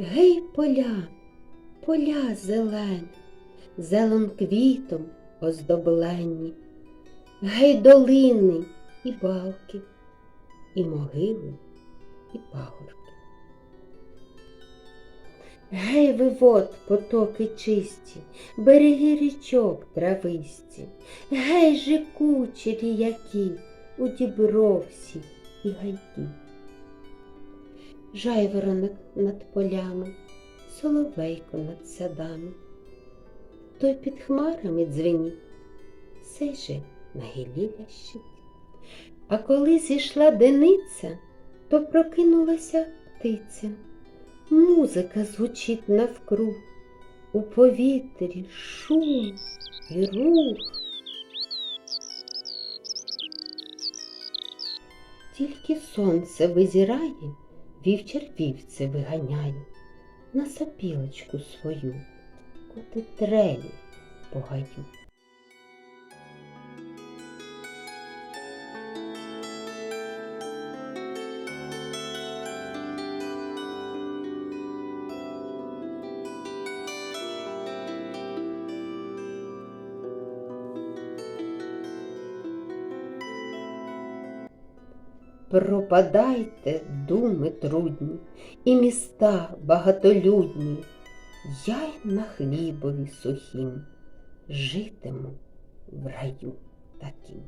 Гей, поля, поля зелені, зелен квітом оздоблені, гей, долини і балки, і могили, і пагорки. Гей, вивод, потоки чисті, береги річок трависті, гей же кучері які у дібровсі і гайки. Жайворонок над полями, соловейко над садами. Той під хмарами дзвенить, сей же на гілі лящить. А коли зійшла дениця, то прокинулася птиця. Музика звучить навкруг, у повітрі шум і рух. Тільки сонце визирає, вівчар вівці виганяй на сапілочку свою, коти трелі по Пропадайте, думи трудні, і міста багатолюдні, я й на хлібові сухім житиму в раю таким.